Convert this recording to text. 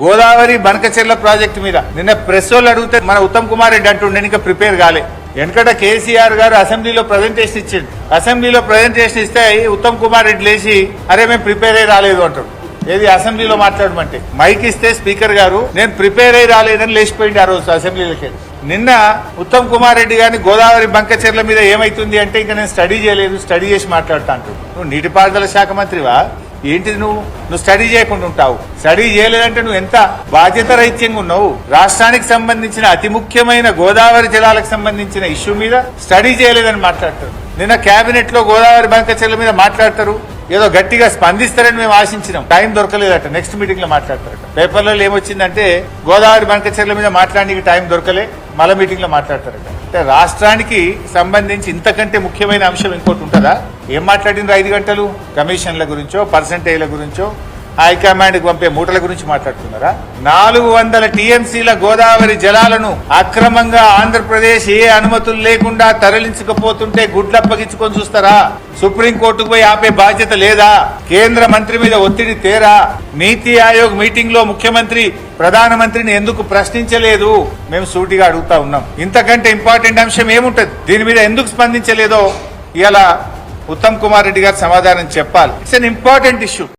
Godavari Banakacherla project మీద. నిన్న press వాళ్ళు అడిగితే మన ఉత్తమ్ కుమార్ రెడ్డి అంటుండే ఇంకా ప్రిపేర్ కాలే. వెనకట కేసీఆర్ గారు అసెంబ్లీలో ప్రజెంటేషన్ ఇచ్చిండు. అసెంబ్లీలో ప్రజెంటేషన్ ఇస్తే ఉత్తమ్ కుమార్ రెడ్డి లేచి అరే మేము ప్రిపేర్ అయ్యి రాలేదు అంటాడు. ఏది అసెంబ్లీలో మాట్లాడమంటే. మైక్ ఇస్తే స్పీకర్ గారు నేను ప్రిపేర్ అయ్యి రాలేదని లేచిపోయింది ఆ రోజు అసెంబ్లీలోకి. నిన్న ఉత్తమ్ కుమార్ రెడ్డి గారిని గోదావరి బంకచెర్ల మీద ఏమైతుంది అంటే ఇంకా నేను స్టడీ చేయలేదు స్టడీ చేసి మాట్లాడుతా అంటాడు. నువ్వు నీటిపారుదల శాఖ మంత్రివా? ఏంటిది నువ్వు? నువ్వు స్టడీ చేయకుండా ఉంటావు. స్టడీ చేయలేదంటే నువ్వు ఎంత బాధ్యత రహిత్యంగా ఉన్నావు? రాష్ట్రానికి సంబంధించిన అతి ముఖ్యమైన గోదావరి జలాలకు సంబంధించిన ఇష్యూ మీద స్టడీ చేయలేదని మాట్లాడతారు. నిన్న కేబినెట్లో గోదావరి బంకచెర్ల మీద మాట్లాడతారు. ఏదో గట్టిగా స్పందిస్తారని మేము ఆశించినాం. టైం దొరకలేదట. నెక్స్ట్ మీటింగ్లో మాట్లాడతారట. పేపర్లలో ఏమొచ్చిందంటే గోదావరి బంకచెర్ల మీద మాట్లాడడానికి టైం దొరకలే. మల మీటింగ్లో మాట్లాడతారట అంటే రాష్ట్రానికి సంబంధించి ఇంతకంటే ముఖ్యమైన అంశం ఇంకోటి ఉంటుందా? ఏం మాట్లాడింది ఐదు గంటలు? కమిషన్ల గురించో పర్సంటేజ్ల గురించో? హైకమాండ్ పంపే మూటల గురించి మాట్లాడుతున్నారా? నాలుగు వందల టీఎంసీల గోదావరి జలాలను అక్రమంగా ఆంధ్రప్రదేశ్ ఏ అనుమతులు లేకుండా తరలించకపోతుంటే గుడ్లప్పగించుకొని చూస్తారా? సుప్రీంకోర్టుకు పోయి ఆపే బాధ్యత లేదా? కేంద్ర మంత్రి మీద ఒత్తిడి తేరా? నీతి ఆయోగ్ మీటింగ్లో ముఖ్యమంత్రి ప్రధానమంత్రిని ఎందుకు ప్రశ్నించలేదు? మేము సూటిగా అడుగుతా ఉన్నాం. ఇంతకంటే ఇంపార్టెంట్ అంశం ఏముంటది? దీని మీద ఎందుకు స్పందించలేదో? ఇలా ఉత్తమ్ కుమార్ రెడ్డి గారు సమాధానం చెప్పాలి. It's an important issue.